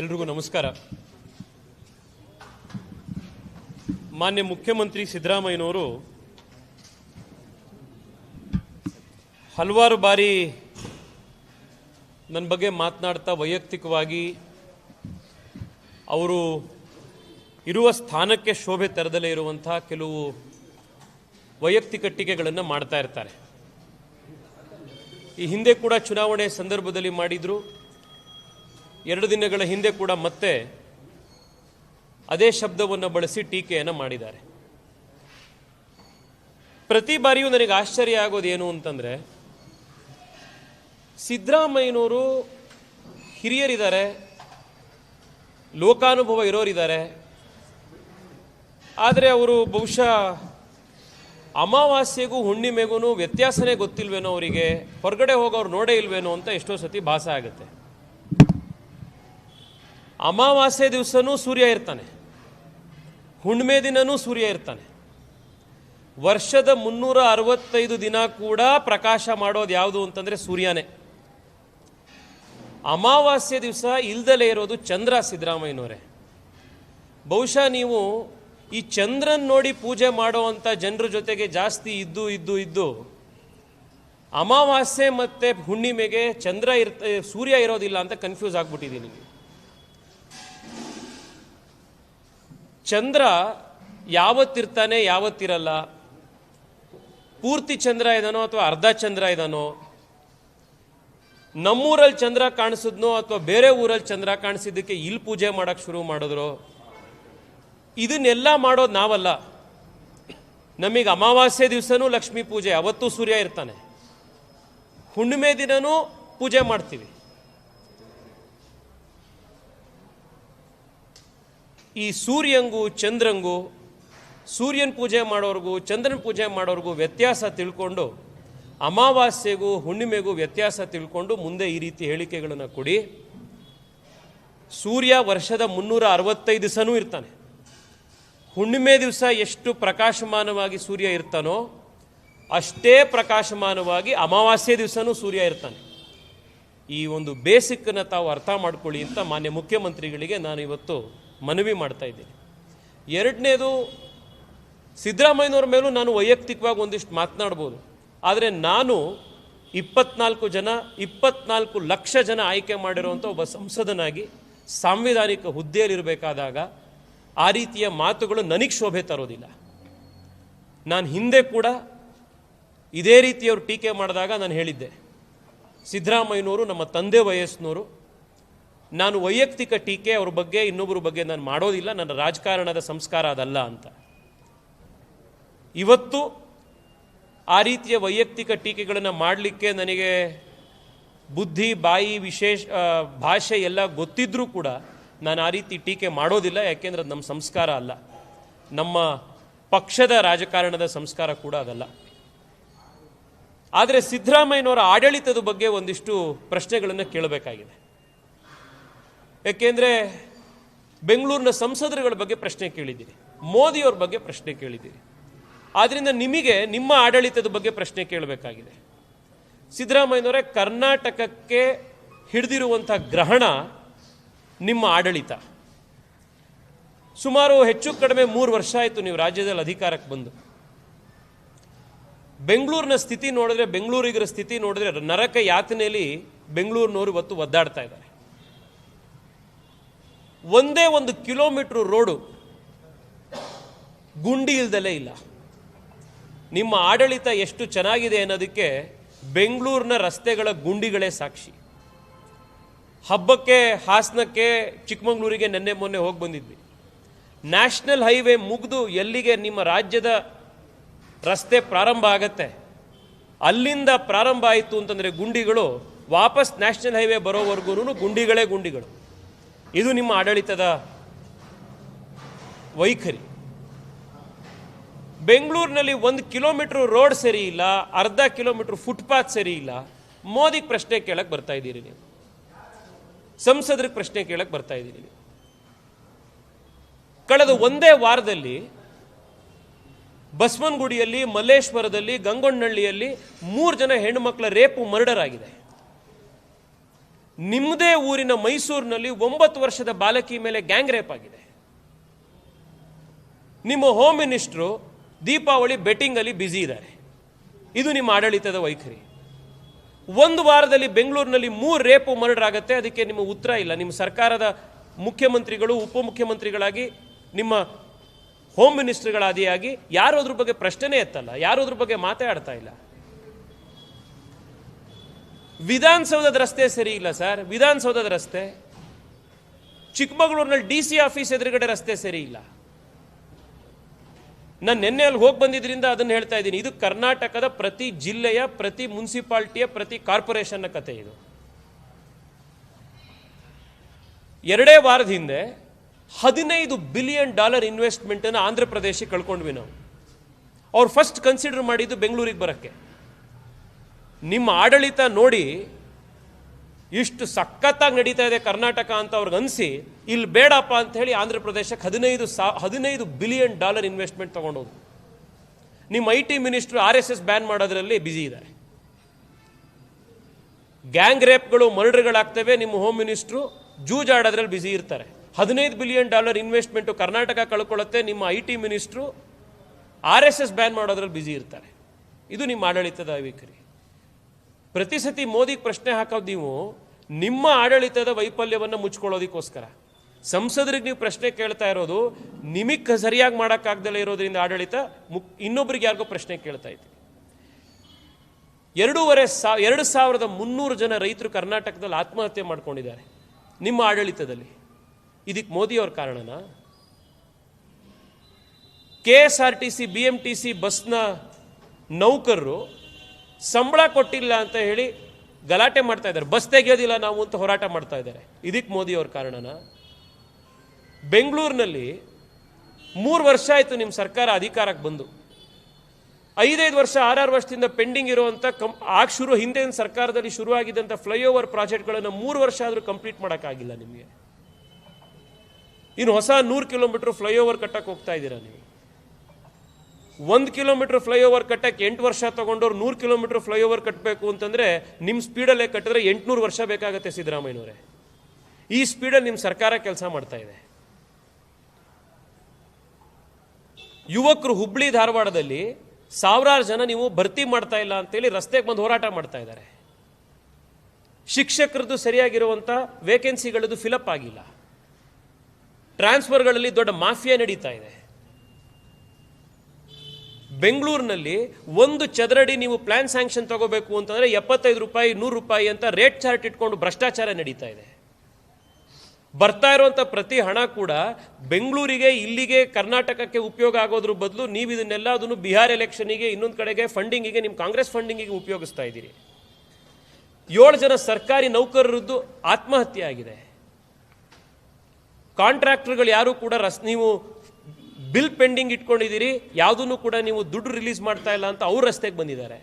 ಎಲ್ರಿಗೂ ನಮಸ್ಕಾರ. ಮಾನ್ಯ ಮುಖ್ಯಮಂತ್ರಿ ಸಿದ್ದರಾಮಯ್ಯನವರು ಹಲವಾರು ಬಾರಿ ನನ್ನ ಬಗ್ಗೆ ಮಾತನಾಡ್ತಾ ವೈಯಕ್ತಿಕವಾಗಿ ಅವರು ಇರುವ ಸ್ಥಾನಕ್ಕೆ ಶೋಭೆ ತರದಲ್ಲೇ ಇರುವಂತಹ ಕೆಲವು ವೈಯಕ್ತಿಕ ಟೀಕೆಗಳನ್ನು ಮಾಡ್ತಾ ಇರ್ತಾರೆ. ಈ ಹಿಂದೆ ಕೂಡ ಚುನಾವಣೆ ಸಂದರ್ಭದಲ್ಲಿ ಮಾಡಿದ್ರು. ಎರಡು ದಿನಗಳ ಹಿಂದೆ ಕೂಡ ಮತ್ತೆ ಅದೇ ಶಬ್ದವನ್ನು ಬಳಸಿ ಟೀಕೆಯನ್ನು ಮಾಡಿದ್ದಾರೆ. ಪ್ರತಿ ಬಾರಿಯೂ ನನಗೆ ಆಶ್ಚರ್ಯ ಆಗೋದು ಏನು ಅಂತಂದರೆ, ಸಿದ್ದರಾಮಯ್ಯನವರು ಹಿರಿಯರಿದ್ದಾರೆ, ಲೋಕಾನುಭವ ಇರೋರಿದ್ದಾರೆ, ಆದರೆ ಅವರು ಬಹುಶಃ ಅಮಾವಾಸ್ಯೆಗೂ ಹುಣ್ಣಿಮೆಗೂ ವ್ಯತ್ಯಾಸನೇ ಗೊತ್ತಿಲ್ವೇನೋ ಅವರಿಗೆ, ಹೊರಗಡೆ ಹೋಗೋರು ನೋಡೇ ಇಲ್ವೇನೋ ಅಂತ ಎಷ್ಟೋ ಸತಿ ಭಾಸ ಆಗುತ್ತೆ. ಅಮಾವಾಸ್ಯೆ ದಿವಸನೂ ಸೂರ್ಯ ಇರ್ತಾನೆ. ಹುಣ್ಣಿಮೆ ದಿನನೂ ಸೂರ್ಯ ಇರ್ತಾನೆ. ವರ್ಷದ ಮುನ್ನೂರ ಅರವತ್ತೈದು ದಿನ ಕೂಡ ಪ್ರಕಾಶ ಮಾಡೋದು ಯಾವುದು ಅಂತಂದರೆ ಸೂರ್ಯನೇ. ಅಮಾವಾಸ್ಯೆ ದಿವಸ ಇಲ್ದಲೇ ಇರೋದು ಚಂದ್ರ ಸಿದ್ದರಾಮಯ್ಯನವರೇ. ಬಹುಶಃ ನೀವು ಈ ಚಂದ್ರನ್ ನೋಡಿ ಪೂಜೆ ಮಾಡುವಂಥ ಜನರ ಜೊತೆಗೆ ಜಾಸ್ತಿ ಇದ್ದು ಇದ್ದು ಇದ್ದು ಅಮಾವಾಸ್ಯೆ ಮತ್ತು ಹುಣ್ಣಿಮೆಗೆ ಚಂದ್ರ ಇರ್ತ, ಸೂರ್ಯ ಇರೋದಿಲ್ಲ ಅಂತ ಕನ್ಫ್ಯೂಸ್ ಆಗ್ಬಿಟ್ಟಿದ್ದೀನಿ. ಚಂದ್ರ ಯಾವತ್ತಿರ್ತಾನೆ ಯಾವತ್ತಿರಲ್ಲ? ಪೂರ್ತಿ ಚಂದ್ರ ಇದಾನೋ ಅಥವಾ ಅರ್ಧ ಚಂದ್ರ ಇದಾನೋ? ನಮ್ಮೂರಲ್ಲಿ ಚಂದ್ರ ಕಾಣಿಸಿದ್ನೋ ಅಥವಾ ಬೇರೆ ಊರಲ್ಲಿ ಚಂದ್ರ ಕಾಣಿಸಿದ್ದಕ್ಕೆ ಇಲ್ಲಿ ಪೂಜೆ ಮಾಡೋಕ್ಕೆ ಶುರು ಮಾಡಿದ್ರು? ಇದನ್ನೆಲ್ಲ ಮಾಡೋದು ನಾವಲ್ಲ. ನಮಗೆ ಅಮಾವಾಸ್ಯೆ ದಿವಸನೂ ಲಕ್ಷ್ಮೀ ಪೂಜೆ, ಅವತ್ತು ಸೂರ್ಯ ಇರ್ತಾನೆ. ಹುಣ್ಣಿಮೆ ದಿನನೂ ಪೂಜೆ ಮಾಡ್ತೀವಿ. ಈ ಸೂರ್ಯಂಗೂ, ಚಂದ್ರಂಗೂ, ಸೂರ್ಯನ ಪೂಜೆ ಮಾಡೋರ್ಗೂ, ಚಂದ್ರನ ಪೂಜೆ ಮಾಡೋರ್ಗೂ ವ್ಯತ್ಯಾಸ ತಿಳ್ಕೊಂಡು ಅಮಾವಾಸ್ಯೆಗೂ, ಹುಣ್ಣಿಮೆಗೂ ವ್ಯತ್ಯಾಸ ತಿಳ್ಕೊಂಡು ಮುಂದೆ ಈ ರೀತಿ ಹೇಳಿಕೆಗಳನ್ನು ಕೊಡಿ. ಸೂರ್ಯ ವರ್ಷದ ಮುನ್ನೂರ ಅರವತ್ತೈದು ದಿವಸನೂ ಇರ್ತಾನೆ. ಹುಣ್ಣಿಮೆ ದಿವಸ ಎಷ್ಟು ಪ್ರಕಾಶಮಾನವಾಗಿ ಸೂರ್ಯ ಇರ್ತಾನೋ, ಅಷ್ಟೇ ಪ್ರಕಾಶಮಾನವಾಗಿ ಅಮಾವಾಸ್ಯೆ ದಿವಸನೂ ಸೂರ್ಯ ಇರ್ತಾನೆ. ಈ ಒಂದು ಬೇಸಿಕ್ಕನ್ನು ತಾವು ಅರ್ಥ ಮಾಡ್ಕೊಳ್ಳಿ ಅಂತ ಮಾನ್ಯ ಮುಖ್ಯಮಂತ್ರಿಗಳಿಗೆ ನಾನು ಇವತ್ತು ಮನವಿ ಮಾಡ್ತಾ ಇದ್ದೀನಿ. ಎರಡನೇದು, ಸಿದ್ದರಾಮಯ್ಯನವ್ರ ಮೇಲೂ ನಾನು ವೈಯಕ್ತಿಕವಾಗಿ ಒಂದಿಷ್ಟು ಮಾತನಾಡ್ಬೋದು. ಆದರೆ ನಾನು ಇಪ್ಪತ್ನಾಲ್ಕು ಜನ, ಇಪ್ಪತ್ನಾಲ್ಕು ಲಕ್ಷ ಜನ ಆಯ್ಕೆ ಮಾಡಿರುವಂಥ ಒಬ್ಬ ಸಂಸದನಾಗಿ ಸಾಂವಿಧಾನಿಕ ಹುದ್ದೆಯಲ್ಲಿರಬೇಕಾದಾಗ ಆ ರೀತಿಯ ಮಾತುಗಳು ನನಗೆ ಶೋಭೆ ತರೋದಿಲ್ಲ. ನಾನು ಹಿಂದೆ ಕೂಡ ಇದೇ ರೀತಿಯವರು ಟೀಕೆ ಮಾಡಿದಾಗ ನಾನು ಹೇಳಿದ್ದೆ. ಸಿದ್ದರಾಮಯ್ಯನವರು ನಮ್ಮ ತಂದೆ ವಯಸ್ಸಿನವರು ನಾನು ವೈಯಕ್ತಿಕ ಟೀಕೆ ಅವ್ರ ಬಗ್ಗೆ, ಇನ್ನೊಬ್ಬರ ಬಗ್ಗೆ ನಾನು ಮಾಡೋದಿಲ್ಲ, ನನ್ನ ರಾಜಕಾರಣದ ಸಂಸ್ಕಾರ ಅದಲ್ಲ ಅಂತ. ಇವತ್ತು ಆ ರೀತಿಯ ವೈಯಕ್ತಿಕ ಟೀಕೆಗಳನ್ನು ಮಾಡಲಿಕ್ಕೆ ನನಗೆ ಬುದ್ಧಿ, ಬಾಯಿ, ವಿಶೇಷ ಭಾಷೆ ಎಲ್ಲ ಗೊತ್ತಿದ್ರೂ ಕೂಡ ನಾನು ಆ ರೀತಿ ಟೀಕೆ ಮಾಡೋದಿಲ್ಲ, ಯಾಕೆಂದ್ರೆ ಅದು ನಮ್ಮ ಸಂಸ್ಕಾರ ಅಲ್ಲ. ನಮ್ಮ ಪಕ್ಷದ ರಾಜಕಾರಣದ ಸಂಸ್ಕಾರ ಕೂಡ ಅದಲ್ಲ. ಆದರೆ ಸಿದ್ದರಾಮಯ್ಯನವರ ಆಡಳಿತದ ಬಗ್ಗೆ ಒಂದಿಷ್ಟು ಪ್ರಶ್ನೆಗಳನ್ನು ಕೇಳಬೇಕಾಗಿದೆ. ಯಾಕೆಂದರೆ ಬೆಂಗಳೂರಿನ ಸಂಸದರುಗಳ ಬಗ್ಗೆ ಪ್ರಶ್ನೆ ಕೇಳಿದ್ದೀರಿ, ಮೋದಿಯವ್ರ ಬಗ್ಗೆ ಪ್ರಶ್ನೆ ಕೇಳಿದ್ದೀರಿ. ಆದ್ದರಿಂದ ನಿಮಗೆ ನಿಮ್ಮ ಆಡಳಿತದ ಬಗ್ಗೆ ಪ್ರಶ್ನೆ ಕೇಳಬೇಕಾಗಿದೆ. ಸಿದ್ದರಾಮಯ್ಯನವರೇ, ಕರ್ನಾಟಕಕ್ಕೆ ಹಿಡಿದಿರುವಂಥ ಗ್ರಹಣ ನಿಮ್ಮ ಆಡಳಿತ. ಸುಮಾರು ಹೆಚ್ಚು ಕಡಿಮೆ ಮೂರು ವರ್ಷ ಆಯಿತು ನೀವು ರಾಜ್ಯದಲ್ಲಿ ಅಧಿಕಾರಕ್ಕೆ ಬಂದು. ಬೆಂಗಳೂರಿನ ಸ್ಥಿತಿ ನೋಡಿದ್ರೆ, ಬೆಂಗಳೂರಿಗರ ಸ್ಥಿತಿ ನೋಡಿದ್ರೆ ನರಕ ಯಾತನೆಯಲ್ಲಿ ಬೆಂಗಳೂರಿನವರು ಇವತ್ತು ಒದ್ದಾಡ್ತಾ ಇದ್ದಾರೆ. ಒಂದೇ ಒಂದು ಕಿಲೋಮೀಟ್ರ್ ರೋಡು ಗುಂಡಿ ಇಲ್ದಲೇ ಇಲ್ಲ. ನಿಮ್ಮ ಆಡಳಿತ ಎಷ್ಟು ಚೆನ್ನಾಗಿದೆ ಅನ್ನೋದಕ್ಕೆ ಬೆಂಗಳೂರಿನ ರಸ್ತೆಗಳ ಗುಂಡಿಗಳೇ ಸಾಕ್ಷಿ. ಹಬ್ಬಕ್ಕೆ, ಹಾಸನಕ್ಕೆ, ಚಿಕ್ಕಮಗಳೂರಿಗೆ ನೆನ್ನೆ ಮೊನ್ನೆ ಹೋಗಿ ಬಂದಿದ್ವಿ. ನ್ಯಾಷನಲ್ ಹೈವೇ ಮುಗಿದು ಎಲ್ಲಿಗೆ ನಿಮ್ಮ ರಾಜ್ಯದ ರಸ್ತೆ ಪ್ರಾರಂಭ ಆಗತ್ತೆ, ಅಲ್ಲಿಂದ ಪ್ರಾರಂಭ ಆಯಿತು ಅಂತಂದರೆ ಗುಂಡಿಗಳು ವಾಪಸ್ ನ್ಯಾಷನಲ್ ಹೈವೇ ಬರೋವರೆಗೂ ಗುಂಡಿಗಳೇ ಗುಂಡಿಗಳು. ಇದು ನಿಮ್ಮ ಆಡಳಿತದ ವೈಖರಿ. ಬೆಂಗಳೂರಿನಲ್ಲಿ ಒಂದು ಕಿಲೋಮೀಟರ್ ರೋಡ್ ಸರಿ ಇಲ್ಲ, ಅರ್ಧ ಕಿಲೋಮೀಟರ್ ಫುಟ್ಪಾತ್ ಸರಿ ಇಲ್ಲ. ಮೋದಿಗೆ ಪ್ರಶ್ನೆ ಕೇಳಕ್ಕೆ ಬರ್ತಾ ಇದ್ದೀರಿ ನೀವು. ಸಂಸದರಿಗೆ ಪ್ರಶ್ನೆ ಕೇಳಕ್ಕೆ ಬರ್ತಾ ಇದ್ದೀರಿ ನೀವು. ಕಳೆದ ಒಂದೇ ವಾರದಲ್ಲಿ ಬಸವನಗುಡಿಯಲ್ಲಿ, ಮಲ್ಲೇಶ್ವರದಲ್ಲಿ ಗಂಗೊಂಡಳ್ಳಿಯಲ್ಲಿ ಮೂರು ಜನ ಹೆಣ್ಣುಮಕ್ಕಳ ರೇಪು ಮರ್ಡರ್ ಆಗಿದೆ. ನಿಮ್ಮದೇ ಊರಿನ ಮೈಸೂರಿನಲ್ಲಿ ಒಂಬತ್ತು ವರ್ಷದ ಬಾಲಕಿ ಮೇಲೆ ಗ್ಯಾಂಗ್ ರೇಪ್ ಆಗಿದೆ. ನಿಮ್ಮ ಹೋಮ್ ಮಿನಿಸ್ಟ್ರು ದೀಪಾವಳಿ ಬೆಟ್ಟಿಂಗಲ್ಲಿ ಬ್ಯುಸಿ ಇದ್ದಾರೆ. ಇದು ನಿಮ್ಮ ಆಡಳಿತದ ವೈಖರಿ. ಒಂದು ವಾರದಲ್ಲಿ ಬೆಂಗಳೂರಿನಲ್ಲಿ ಮೂರು ರೇಪು ಮರ್ಡರ್ ಆಗುತ್ತೆ ಅದಕ್ಕೆ ನಿಮ್ಮ ಉತ್ತರ ಇಲ್ಲ. ನಿಮ್ಮ ಸರ್ಕಾರದ ಮುಖ್ಯಮಂತ್ರಿಗಳು, ಉಪಮುಖ್ಯಮಂತ್ರಿಗಳಾಗಿ, ನಿಮ್ಮ ಹೋಮ್ ಮಿನಿಸ್ಟರ್ಗಳಾದಿಯಾಗಿ ಯಾರು ಅದ್ರ ಬಗ್ಗೆ ಪ್ರಶ್ನೆನೇ ಎತ್ತಲ್ಲ ಯಾರು ಅದ್ರ ಬಗ್ಗೆ ಮಾತಾಡ್ತಾ ಇಲ್ಲ. ವಿಧಾನಸೌಧದ ರಸ್ತೆ ಸರಿ ಇಲ್ಲ ಸರ್. ವಿಧಾನಸೌಧದ ರಸ್ತೆ ಚಿಕ್ಕಮಗಳೂರಿನಲ್ಲಿ ಡಿ ಸಿ ಆಫೀಸ್ ಎದುರುಗಡೆ ರಸ್ತೆ ಸರಿ ಇಲ್ಲ. ನಾನು ನಿನ್ನೆ ಅಲ್ಲಿ ಹೋಗಿ ಬಂದಿದ್ರಿಂದ ಅದನ್ನು ಹೇಳ್ತಾ ಇದ್ದೀನಿ. ಇದು ಕರ್ನಾಟಕದ ಪ್ರತಿ ಜಿಲ್ಲೆಯ, ಪ್ರತಿ ಮುನ್ಸಿಪಾಲ್ಟಿಯ, ಪ್ರತಿ ಕಾರ್ಪೊರೇಷನ್ನ ಕತೆ ಇದು. ಎರಡೇ ವಾರದ ಹಿಂದೆ ಹದಿನೈದು ಬಿಲಿಯನ್ ಡಾಲರ್ ಇನ್ವೆಸ್ಟ್ಮೆಂಟನ್ನು ಆಂಧ್ರ ಪ್ರದೇಶಕ್ಕೆ ಕಳ್ಕೊಂಡ್ವಿ ನಾವು. ಅವ್ರು ಫಸ್ಟ್ ಕನ್ಸಿಡರ್ ಮಾಡಿದ್ದು ಬೆಂಗಳೂರಿಗೆ ಬರೋಕ್ಕೆ. ನಿಮ್ಮ ಆಡಳಿತ ನೋಡಿ ಇಷ್ಟು ಸಖತ್ತಾಗಿ ನಡೀತಾ ಇದೆ ಕರ್ನಾಟಕ ಅಂತ ಅವ್ರಿಗೆ ಅನಿಸಿ, ಇಲ್ಲಿ ಬೇಡಪ್ಪ ಅಂತ ಹೇಳಿ ಆಂಧ್ರ ಪ್ರದೇಶಕ್ಕೆ ಹದಿನೈದು ಸಾ, ಹದಿನೈದು ಬಿಲಿಯನ್ ಡಾಲರ್ ಇನ್ವೆಸ್ಟ್ಮೆಂಟ್ ತೊಗೊಂಡೋದು ನಿಮ್ಮ I T minister R S S ban ಮಾಡೋದ್ರಲ್ಲಿ ಬ್ಯುಸಿ ಇದ್ದಾರೆ. ಗ್ಯಾಂಗ್ ರೇಪ್ಗಳು ಮರ್ಡರ್ಗಳಾಗ್ತವೆ, ನಿಮ್ಮ ಹೋಮ್ ಮಿನಿಸ್ಟ್ರು ಜೂಜಾಡೋದ್ರಲ್ಲಿ ಬ್ಯುಸಿ ಇರ್ತಾರೆ. ಹದಿನೈದು ಬಿಲಿಯನ್ ಡಾಲರ್ ಇನ್ವೆಸ್ಟ್ಮೆಂಟು ಕರ್ನಾಟಕ ಕಳ್ಕೊಳ್ಳುತ್ತೆ, ನಿಮ್ಮ I T minister R S S ban ಮಾಡೋದ್ರಲ್ಲಿ ಬ್ಯುಸಿ ಇರ್ತಾರೆ. ಇದು ನಿಮ್ಮ ಆಡಳಿತದ ವೈಖರಿ ಪ್ರತಿ ಸತಿ ಮೋದಿಗೆ ಪ್ರಶ್ನೆ ಹಾಕೋದು ನೀವು ನಿಮ್ಮ ಆಡಳಿತದ ವೈಫಲ್ಯವನ್ನು ಮುಚ್ಕೊಳ್ಳೋದಕ್ಕೋಸ್ಕರ. ಸಂಸದರಿಗೆ ನೀವು ಪ್ರಶ್ನೆ ಕೇಳ್ತಾ ಇರೋದು, ನಿಮಗೆ ಸರಿಯಾಗಿ ಮಾಡೋಕ್ಕಾಗ್ದಲೇ ಇರೋದ್ರಿಂದ ಆಡಳಿತ, ಮುಕ್, ಇನ್ನೊಬ್ರಿಗೆ ಯಾರಿಗೋ ಪ್ರಶ್ನೆ ಕೇಳ್ತಾ ಇದ್ದೀವಿ ಎರಡೂವರೆ ಸಾ, ಎರಡು ಸಾವಿರದ ಮುನ್ನೂರು ಜನ ರೈತರು ಕರ್ನಾಟಕದಲ್ಲಿ ಆತ್ಮಹತ್ಯೆ ಮಾಡ್ಕೊಂಡಿದ್ದಾರೆ, ನಿಮ್ಮ ಆಡಳಿತದಲ್ಲಿ. ಇದಕ್ಕೆ ಮೋದಿಯವ್ರ ಕಾರಣನಾ? K S R T C, B M T C ಬಸ್ನ ನೌಕರರು ಸಂಬಳ ಕೊಟ್ಟಿಲ್ಲ ಅಂತ ಹೇಳಿ ಗಲಾಟೆ ಮಾಡ್ತಾ ಇದ್ದಾರೆ. ಬಸ್ ತೆಗೆಯೋದಿಲ್ಲ ನಾವು ಅಂತ ಹೋರಾಟ ಮಾಡ್ತಾ ಇದ್ದಾರೆ. ಇದಕ್ಕೆ ಮೋದಿಯವ್ರ ಕಾರಣನ? ಬೆಂಗಳೂರಿನಲ್ಲಿ ಮೂರು ವರ್ಷ ಆಯಿತು ನಿಮ್ಮ ಸರ್ಕಾರ ಅಧಿಕಾರಕ್ಕೆ ಬಂದು. ಐದೈದು ವರ್ಷ, ಆರಾರು ವರ್ಷದಿಂದ ಪೆಂಡಿಂಗ್ ಇರುವಂಥ ಕಂ ಆಗ ಶುರು ಹಿಂದೆ ಸರ್ಕಾರದಲ್ಲಿ ಶುರುವಾಗಿದ್ದಂಥ ಫ್ಲೈಓವರ್ ಪ್ರಾಜೆಕ್ಟ್ಗಳನ್ನು ಮೂರು ವರ್ಷ ಆದರೂ ಕಂಪ್ಲೀಟ್ ಮಾಡೋಕ್ಕಾಗಿಲ್ಲ ನಿಮಗೆ. ಇನ್ನು ಹೊಸ ನೂರು ಕಿಲೋಮೀಟರ್ ಫ್ಲೈಓವರ್ ಕಟ್ಟಕ್ಕೆ ಹೋಗ್ತಾ ಇದ್ದೀರಾ ನೀವು? ಒಂದು ಕಿಲೋಮೀಟರ್ ಫ್ಲೈಓವರ್ ಕಟ್ಟಕ್ಕೆ ಎಂಟು ವರ್ಷ ತೊಗೊಂಡವ್ರು ನೂರು ಕಿಲೋಮೀಟರ್ ಫ್ಲೈಓವರ್ ಕಟ್ಟಬೇಕು ಅಂತಂದರೆ ನಿಮ್ಮ ಸ್ಪೀಡಲ್ಲೇ ಕಟ್ಟಿದ್ರೆ ಎಂಟುನೂರು ವರ್ಷ ಬೇಕಾಗುತ್ತೆ ಸಿದ್ದರಾಮಯ್ಯನವರೇ. ಈ ಸ್ಪೀಡಲ್ಲಿ ನಿಮ್ಮ ಸರ್ಕಾರ ಕೆಲಸ ಮಾಡ್ತಾ ಇದೆ. ಯುವಕರು ಹುಬ್ಬಳ್ಳಿ ಧಾರವಾಡದಲ್ಲಿ ಸಾವಿರಾರು ಜನ ನೀವು ಭರ್ತಿ ಮಾಡ್ತಾ ಇಲ್ಲ ಅಂತೇಳಿ ರಸ್ತೆಗೆ ಬಂದು ಹೋರಾಟ ಮಾಡ್ತಾ ಇದ್ದಾರೆ. ಶಿಕ್ಷಕರದ್ದು ಸರಿಯಾಗಿರುವಂಥ ವೇಕೆನ್ಸಿಗಳದ್ದು ಫಿಲಪ್ ಆಗಿಲ್ಲ. ಟ್ರಾನ್ಸ್ಫರ್ಗಳಲ್ಲಿ ದೊಡ್ಡ ಮಾಫಿಯಾ ನಡೀತಾ ಇದೆ. ಬೆಂಗಳೂರಿನಲ್ಲಿ ಒಂದು ಚದರಡಿ ನೀವು ಪ್ಲ್ಯಾನ್ ಸ್ಯಾಂಕ್ಷನ್ ತಗೋಬೇಕು ಅಂತಂದರೆ ಎಪ್ಪತ್ತೈದು ರೂಪಾಯಿ, ನೂರು ರೂಪಾಯಿ ಅಂತ ರೇಟ್ ಚಾರ್ಟ್ ಇಟ್ಕೊಂಡು ಭ್ರಷ್ಟಾಚಾರ ನಡೀತಾ ಇದೆ. ಬರ್ತಾ ಇರುವಂಥ ಪ್ರತಿ ಹಣ ಕೂಡ ಬೆಂಗಳೂರಿಗೆ, ಇಲ್ಲಿಗೆ, ಕರ್ನಾಟಕಕ್ಕೆ ಉಪಯೋಗ ಆಗೋದ್ರ ಬದಲು ನೀವು ಇದನ್ನೆಲ್ಲ ಅದನ್ನು ಬಿಹಾರ್ ಎಲೆಕ್ಷನಿಗೆ ಇನ್ನೊಂದು ಕಡೆಗೆ ಫಂಡಿಂಗಿಗೆ ನಿಮ್ಮ ಕಾಂಗ್ರೆಸ್ ಫಂಡಿಂಗಿಗೆ ಉಪಯೋಗಿಸ್ತಾ ಇದ್ದೀರಿ. ಏಳು ಜನ ಸರ್ಕಾರಿ ನೌಕರರದ್ದು ಆತ್ಮಹತ್ಯೆ ಆಗಿದೆ. ಕಾಂಟ್ರಾಕ್ಟರ್ಗಳು ಯಾರು ಕೂಡ ರಸ್ ನೀವು ಬಿಲ್ ಪೆಂಡಿಂಗ್ ಇಟ್ಕೊಂಡಿದ್ದೀರಿ, ಯಾವುದನ್ನು ಕೂಡ ನೀವು ದುಡ್ಡು ರಿಲೀಸ್ ಮಾಡ್ತಾ ಇಲ್ಲ ಅಂತ ಅವ್ರ ರಸ್ತೆಗೆ ಬಂದಿದ್ದಾರೆ.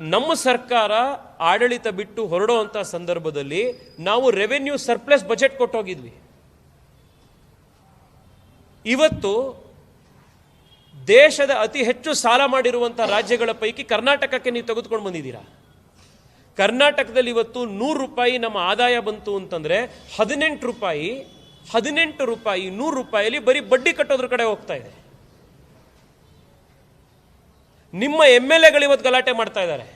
ನಮ್ಮ ಸರ್ಕಾರ ಆಡಳಿತ ಬಿಟ್ಟು ಹೊರಡುವಂಥ ಸಂದರ್ಭದಲ್ಲಿ ನಾವು ರೆವೆನ್ಯೂ ಸರ್ಪ್ಲಸ್ ಬಜೆಟ್ ಕೊಟ್ಟೋಗಿದ್ವಿ. ಇವತ್ತು ದೇಶದ ಅತಿ ಹೆಚ್ಚು ಸಾಲ ಮಾಡಿರುವಂಥ ರಾಜ್ಯಗಳ ಪೈಕಿ ಕರ್ನಾಟಕಕ್ಕೆ ನೀವು ತೆಗೆದುಕೊಂಡು ಬಂದಿದ್ದೀರಾ? ಕರ್ನಾಟಕದಲ್ಲಿ ಇವತ್ತು ನೂರು ರೂಪಾಯಿ ನಮ್ಮ ಆದಾಯ ಬಂತು ಅಂತಂದ್ರೆ ಹದಿನೆಂಟು ರೂಪಾಯಿ ಹದಿನೆಂಟು ರೂಪಾಯಿ, ನೂರು ರೂಪಾಯಿಯಲ್ಲಿ ಬರೀ ಬಡ್ಡಿ ಕಟ್ಟೋದ್ರ ಕಡೆ ಹೋಗ್ತಾ ಇದೆ. ನಿಮ್ಮ ಎಂ ಎಲ್ ಎಗಳು ಇವತ್ತು ಗಲಾಟೆ ಮಾಡ್ತಾ ಇದ್ದಾರೆ.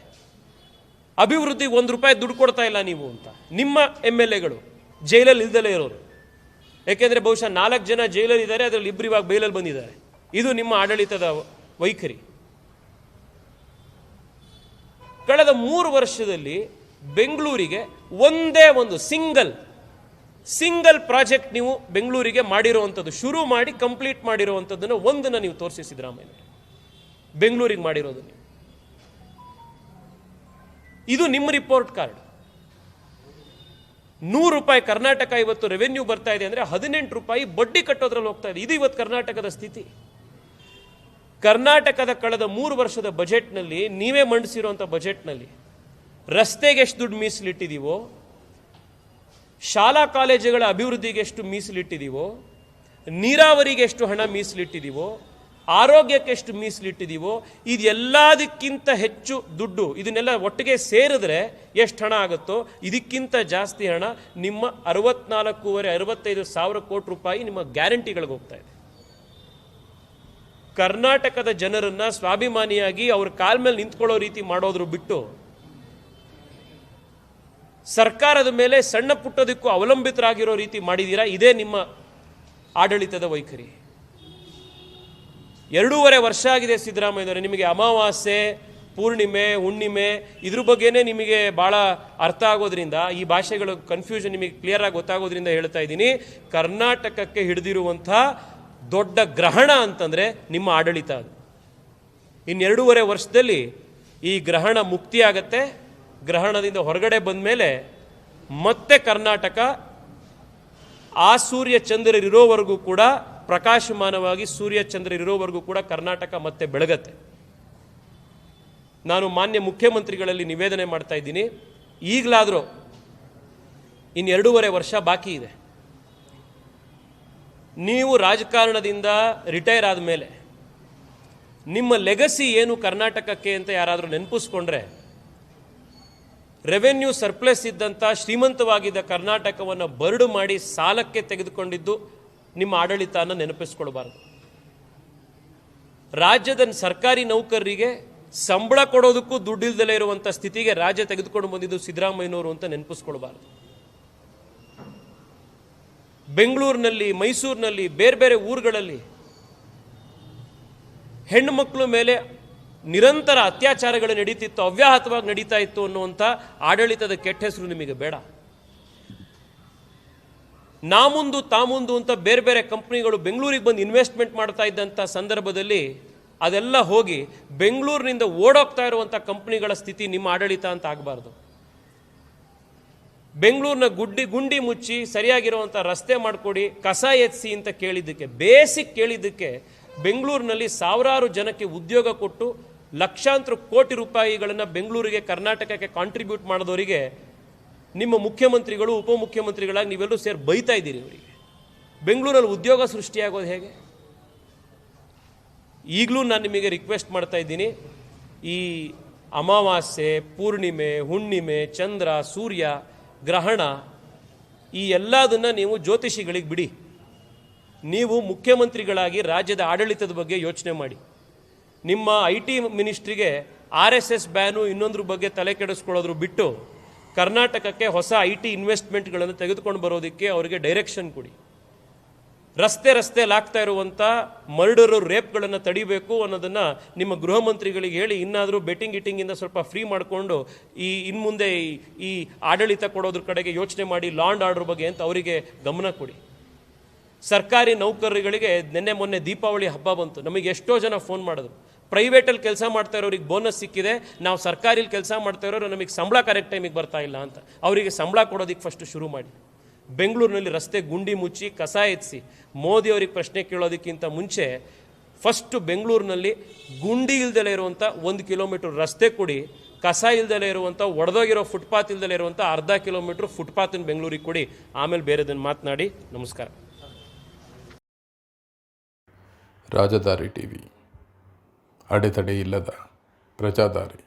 ಅಭಿವೃದ್ಧಿಗೆ ಒಂದು ರೂಪಾಯಿ ದುಡ್ಡು ಕೊಡ್ತಾ ಇಲ್ಲ ನೀವು ಅಂತ. ನಿಮ್ಮ ಎಂ ಎಲ್ ಎಗಳು ಜೈಲಲ್ಲಿ ಇಲ್ದಲೇ ಇರೋರು. ಯಾಕೆಂದರೆ ಬಹುಶಃ ನಾಲ್ಕು ಜನ ಜೈಲಲ್ಲಿ ಇದ್ದಾರೆ, ಅದರಲ್ಲಿ ಇಬ್ಬರು ಇವಾಗ ಬೈಲಲ್ಲಿ ಬಂದಿದ್ದಾರೆ. ಇದು ನಿಮ್ಮ ಆಡಳಿತದ ವೈಖರಿ. ಕಳೆದ ಮೂರು ವರ್ಷದಲ್ಲಿ ಬೆಂಗಳೂರಿಗೆ ಒಂದೇ ಒಂದು ಸಿಂಗಲ್ ಸಿಂಗಲ್ ಪ್ರಾಜೆಕ್ಟ್ ನೀವು ಬೆಂಗಳೂರಿಗೆ ಮಾಡಿರುವಂಥದ್ದು, ಶುರು ಮಾಡಿ ಕಂಪ್ಲೀಟ್ ಮಾಡಿರುವಂಥದ್ದನ್ನು ಒಂದನ್ನು ನೀವು ತೋರಿಸಿ ಸಿದ್ದರಾಮಯ್ಯ ಬೆಂಗಳೂರಿಗೆ ಮಾಡಿರೋದು ನೀವು. ಇದು ನಿಮ್ಮ ರಿಪೋರ್ಟ್ ಕಾರ್ಡ್ ನೂರು ರೂಪಾಯಿ ಕರ್ನಾಟಕ ಇವತ್ತು ರೆವೆನ್ಯೂ ಬರ್ತಾ ಇದೆ ಅಂದರೆ ಹದಿನೆಂಟು ರೂಪಾಯಿ ಬಡ್ಡಿ ಕಟ್ಟೋದ್ರಲ್ಲಿ ಹೋಗ್ತಾ ಇದೆ. ಇದು ಇವತ್ತು ಕರ್ನಾಟಕದ ಸ್ಥಿತಿ. ಕರ್ನಾಟಕದ ಕಳೆದ ಮೂರು ವರ್ಷದ ಬಜೆಟ್ನಲ್ಲಿ ನೀವೇ ಮಂಡಿಸಿರುವಂಥ ಬಜೆಟ್ನಲ್ಲಿ ರಸ್ತೆಗೆ ಎಷ್ಟು ದುಡ್ಡು ಮೀಸಲಿಟ್ಟಿದ್ದೀವೋ ಶಾಲಾ ಕಾಲೇಜುಗಳ ಅಭಿವೃದ್ಧಿಗೆ ಎಷ್ಟು ಮೀಸಲಿಟ್ಟಿದ್ದೀವೋ ನೀರಾವರಿಗೆ ಎಷ್ಟು ಹಣ ಮೀಸಲಿಟ್ಟಿದ್ದೀವೋ ಆರೋಗ್ಯಕ್ಕೆ ಎಷ್ಟು ಮೀಸಲಿಟ್ಟಿದ್ದೀವೋ ಇದೆಲ್ಲದಕ್ಕಿಂತ ಹೆಚ್ಚು ದುಡ್ಡು, ಇದನ್ನೆಲ್ಲ ಒಟ್ಟಿಗೆ ಸೇರಿದ್ರೆ ಎಷ್ಟು ಹಣ ಆಗುತ್ತೋ, ಇದಕ್ಕಿಂತ ಜಾಸ್ತಿ ಹಣ ನಿಮ್ಮ ಅರವತ್ನಾಲ್ಕೂವರೆ, ಅರವತ್ತೈದು ಸಾವಿರ ಕೋಟಿ ರೂಪಾಯಿ ನಿಮ್ಮ ಗ್ಯಾರಂಟಿಗಳಿಗೆ ಹೋಗ್ತಾ ಇದೆ. ಕರ್ನಾಟಕದ ಜನರನ್ನು ಸ್ವಾಭಿಮಾನಿಯಾಗಿ ಅವ್ರ ಕಾಲ ಮೇಲೆ ನಿಂತ್ಕೊಳ್ಳೋ ರೀತಿ ಮಾಡೋದ್ರು ಬಿಟ್ಟು ಸರ್ಕಾರದ ಮೇಲೆ ಸಣ್ಣ ಪುಟ್ಟದಕ್ಕೂ ಅವಲಂಬಿತರಾಗಿರೋ ರೀತಿ ಮಾಡಿದ್ದೀರಾ ಇದೇ ನಿಮ್ಮ ಆಡಳಿತದ ವೈಖರಿ. ಎರಡೂವರೆ ವರ್ಷ ಆಗಿದೆ ಸಿದ್ದರಾಮಯ್ಯನವರೇ, ನಿಮಗೆ ಅಮಾವಾಸ್ಯೆ, ಪೂರ್ಣಿಮೆ, ಹುಣ್ಣಿಮೆ, ಇದ್ರ ಬಗ್ಗೆನೇ ನಿಮಗೆ ಭಾಳ ಅರ್ಥ ಆಗೋದ್ರಿಂದ, ಈ ಭಾಷೆಗಳು ಕನ್ಫ್ಯೂಷನ್ ನಿಮಗೆ ಕ್ಲಿಯರ್ ಆಗಿ ಗೊತ್ತಾಗೋದ್ರಿಂದ ಹೇಳ್ತಾ ಇದ್ದೀನಿ, ಕರ್ನಾಟಕಕ್ಕೆ ಹಿಡಿದಿರುವಂಥ ದೊಡ್ಡ ಗ್ರಹಣ ಅಂತಂದರೆ ನಿಮ್ಮ ಆಡಳಿತ ಅದು. ಇನ್ನೆರಡೂವರೆ ವರ್ಷದಲ್ಲಿ ಈ ಗ್ರಹಣ ಮುಕ್ತಿಯಾಗತ್ತೆ ಗ್ರಹಣದಿಂದ ಹೊರಗಡೆ ಬಂದ ಮೇಲೆ ಮತ್ತೆ ಕರ್ನಾಟಕ, ಆ ಸೂರ್ಯ ಚಂದ್ರರಿರೋವರೆಗೂ ಕೂಡ ಪ್ರಕಾಶಮಾನವಾಗಿ ಸೂರ್ಯ ಚಂದ್ರರಿರೋವರೆಗೂ ಕೂಡ ಕರ್ನಾಟಕ ಮತ್ತೆ ಬೆಳಗತ್ತೆ. ನಾನು ಮಾನ್ಯ ಮುಖ್ಯಮಂತ್ರಿಗಳಲ್ಲಿ ನಿವೇದನೆ ಮಾಡ್ತಾ ಇದ್ದೀನಿ. ಈಗಲಾದರೂ ಇನ್ನೆರಡೂವರೆ ವರ್ಷ ಬಾಕಿ ಇದೆ. ನೀವು ರಾಜಕಾರಣದಿಂದ ರಿಟೈರ್ ಆದ ಮೇಲೆ ನಿಮ್ಮ ಲೆಗಸಿ ಏನು ಕರ್ನಾಟಕಕ್ಕೆ ಅಂತ ಯಾರಾದರೂ ನೆನಪಿಸ್ಕೊಂಡ್ರೆ ರೆವೆನ್ಯೂ ಸರ್ಪ್ಲಸ್ ಇದ್ದಂಥ ಶ್ರೀಮಂತವಾಗಿದ್ದ ಕರ್ನಾಟಕವನ್ನು ಬರಡು ಮಾಡಿ ಸಾಲಕ್ಕೆ ತೆಗೆದುಕೊಂಡಿದ್ದು ನಿಮ್ಮ ಆಡಳಿತನ ನೆನಪಿಸ್ಕೊಳ್ಬಾರ್ದು. ರಾಜ್ಯದ ಸರ್ಕಾರಿ ನೌಕರರಿಗೆ ಸಂಬಳ ಕೊಡೋದಕ್ಕೂ ದುಡ್ಡಿಲ್ದಲೇ ಇರುವಂಥ ಸ್ಥಿತಿಗೆ ರಾಜ್ಯ ತೆಗೆದುಕೊಂಡು ಬಂದಿದ್ದು ಸಿದ್ದರಾಮಯ್ಯನವರು ಅಂತ ನೆನಪಿಸ್ಕೊಳ್ಬಾರ್ದು. ಬೆಂಗಳೂರಿನಲ್ಲಿ, ಮೈಸೂರಿನಲ್ಲಿ, ಬೇರೆ ಬೇರೆ ಊರುಗಳಲ್ಲಿ ಹೆಣ್ಣು ಮಕ್ಕಳ ಮೇಲೆ ನಿರಂತರ ಅತ್ಯಾಚಾರಗಳು ನಡೀತಿತ್ತು, ಅವ್ಯಾಹತವಾಗಿ ನಡೀತಾ ಇತ್ತು ಅನ್ನುವಂಥ ಆಡಳಿತದ ಕೆಟ್ಟ ಹೆಸರು ನಿಮಗೆ ಬೇಡ. ನಾ ಮುಂದು ತಾ ಮುಂದು ಅಂತ ಬೇರೆ ಬೇರೆ ಕಂಪ್ನಿಗಳು ಬೆಂಗಳೂರಿಗೆ ಬಂದು ಇನ್ವೆಸ್ಟ್ಮೆಂಟ್ ಮಾಡ್ತಾ ಇದ್ದಂಥ ಸಂದರ್ಭದಲ್ಲಿ ಅದೆಲ್ಲ ಹೋಗಿ ಬೆಂಗಳೂರಿನಿಂದ ಓಡೋಗ್ತಾ ಇರುವಂಥ ಕಂಪ್ನಿಗಳ ಸ್ಥಿತಿ ನಿಮ್ಮ ಆಡಳಿತ ಅಂತ ಆಗಬಾರ್ದು. ಬೆಂಗಳೂರಿನ ಗುಡ್ಡಿ, ಗುಂಡಿ ಮುಚ್ಚಿ ಸರಿಯಾಗಿರುವಂಥ ರಸ್ತೆ ಮಾಡಿಕೊಡಿ, ಕಸ ಎತ್ಸಿ ಅಂತ ಕೇಳಿದ್ದಕ್ಕೆ, ಬೇಸಿಕ್ ಕೇಳಿದ್ದಕ್ಕೆ ಬೆಂಗಳೂರಿನಲ್ಲಿ ಸಾವಿರಾರು ಜನಕ್ಕೆ ಉದ್ಯೋಗ ಕೊಟ್ಟು ಲಕ್ಷಾಂತರ ಕೋಟಿ ರೂಪಾಯಿಗಳನ್ನು ಬೆಂಗಳೂರಿಗೆ, ಕರ್ನಾಟಕಕ್ಕೆ ಕಾಂಟ್ರಿಬ್ಯೂಟ್ ಮಾಡಿದವರಿಗೆ ನಿಮ್ಮ ಮುಖ್ಯಮಂತ್ರಿಗಳು, ಉಪಮುಖ್ಯಮಂತ್ರಿಗಳಾಗಿ ನೀವೆಲ್ಲರೂ ಸೇರಿ ಬೈತಾ ಇದ್ದೀರಿ ಅವರಿಗೆ ಬೆಂಗಳೂರಲ್ಲಿ ಉದ್ಯೋಗ ಸೃಷ್ಟಿಯಾಗೋದು ಹೇಗೆ? ಈಗಲೂ ನಾನು ನಿಮಗೆ ರಿಕ್ವೆಸ್ಟ್ ಮಾಡ್ತಾ ಇದ್ದೀನಿ. ಈ ಅಮಾವಾಸ್ಯೆ, ಪೂರ್ಣಿಮೆ, ಹುಣ್ಣಿಮೆ, ಚಂದ್ರ, ಸೂರ್ಯ, ಗ್ರಹಣ, ಈ ಎಲ್ಲದನ್ನ ನೀವು ಜ್ಯೋತಿಷಿಗಳಿಗೆ ಬಿಡಿ. ನೀವು ಮುಖ್ಯಮಂತ್ರಿಗಳಾಗಿ ರಾಜ್ಯದ ಆಡಳಿತದ ಬಗ್ಗೆ ಯೋಚನೆ ಮಾಡಿ. ನಿಮ್ಮ ಐ ಟಿ ಮಿನಿಸ್ಟ್ರಿಗೆ ಆರ್ ಎಸ್ ಎಸ್ ಬ್ಯಾನು ಇನ್ನೊಂದ್ರ ಬಗ್ಗೆ ತಲೆ ಕೆಡಿಸ್ಕೊಳ್ಳೋದ್ರು ಬಿಟ್ಟು ಕರ್ನಾಟಕಕ್ಕೆ ಹೊಸ ಐ ಟಿ ಇನ್ವೆಸ್ಟ್ಮೆಂಟ್ಗಳನ್ನು ತೆಗೆದುಕೊಂಡು ಬರೋದಕ್ಕೆ ಅವರಿಗೆ ಡೈರೆಕ್ಷನ್ ಕೊಡಿ. ರಸ್ತೆ ರಸ್ತೆ ಆಗ್ತಾ ಇರುವಂಥ ಮರ್ಡರು ರೇಪ್ಗಳನ್ನು ತಡಿಬೇಕು ಅನ್ನೋದನ್ನು ನಿಮ್ಮ ಗೃಹ ಮಂತ್ರಿಗಳಿಗೆ ಹೇಳಿ, ಇನ್ನಾದರೂ ಬೆಟ್ಟಿಂಗ್ ಇಟ್ಟಿಂಗಿಂದ ಸ್ವಲ್ಪ ಫ್ರೀ ಮಾಡಿಕೊಂಡು ಈ ಇನ್ನು ಮುಂದೆ ಈ- ಈ ಆಡಳಿತ ಕೊಡೋದ್ರ ಕಡೆಗೆ ಯೋಚನೆ ಮಾಡಿ ಲಾಂಡ್ ಆರ್ಡರ್ ಬಗ್ಗೆ ಅಂತ ಅವರಿಗೆ ಗಮನ ಕೊಡಿ. ಸರ್ಕಾರಿ ನೌಕರರಿಗೆ ನಿನ್ನೆ ಮೊನ್ನೆ ದೀಪಾವಳಿ ಹಬ್ಬ ಬಂತು. ನಮಗೆ ಎಷ್ಟೋ ಜನ ಫೋನ್ ಮಾಡಿದ್ರು. ಪ್ರೈವೇಟಲ್ಲಿ ಕೆಲಸ ಮಾಡ್ತಾ ಇರೋರಿಗೆ ಬೋನಸ್ ಸಿಕ್ಕಿದೆ. ನಾವು ಸರ್ಕಾರಿಲಿ ಕೆಲಸ ಮಾಡ್ತಾ ಇರೋರು ನಮಗೆ ಸಂಬಳ ಕರೆಕ್ಟ್ ಟೈಮಿಗೆ ಬರ್ತಾ ಇಲ್ಲ ಅಂತ. ಅವರಿಗೆ ಸಂಬಳ ಕೊಡೋದಕ್ಕೆ ಫಸ್ಟ್ ಶುರು ಮಾಡಿ. ಬೆಂಗಳೂರಿನಲ್ಲಿ ರಸ್ತೆ ಗುಂಡಿ ಮುಚ್ಚಿ, ಕಸ ಎತ್ತಿಸಿ ಮೋದಿ ಅವ್ರಿಗೆ ಪ್ರಶ್ನೆ ಕೇಳೋದಕ್ಕಿಂತ ಮುಂಚೆ ಫಸ್ಟು ಬೆಂಗಳೂರಿನಲ್ಲಿ ಗುಂಡಿ ಇಲ್ದಲೇ ಇರುವಂಥ ಒಂದು ಕಿಲೋಮೀಟ್ರ್ ರಸ್ತೆ ಕೊಡಿ, ಕಸ ಇಲ್ದಲೇ ಇರುವಂಥ ಒಡೆದೋಗಿರೋ ಫುಟ್ಪಾತ್ ಇಲ್ದಲೇ ಇರುವಂಥ ಅರ್ಧ ಕಿಲೋಮೀಟ್ರ್ ಫುಟ್ಪಾತಿನ ಬೆಂಗಳೂರಿಗೆ ಕೊಡಿ. ಆಮೇಲೆ ಬೇರೆದನ್ನು ಮಾತನಾಡಿ. ನಮಸ್ಕಾರ. ರಾಜಧಾರಿ ಟಿವಿ. அடித்தடை இல்லதா? பிரஜாதாரி.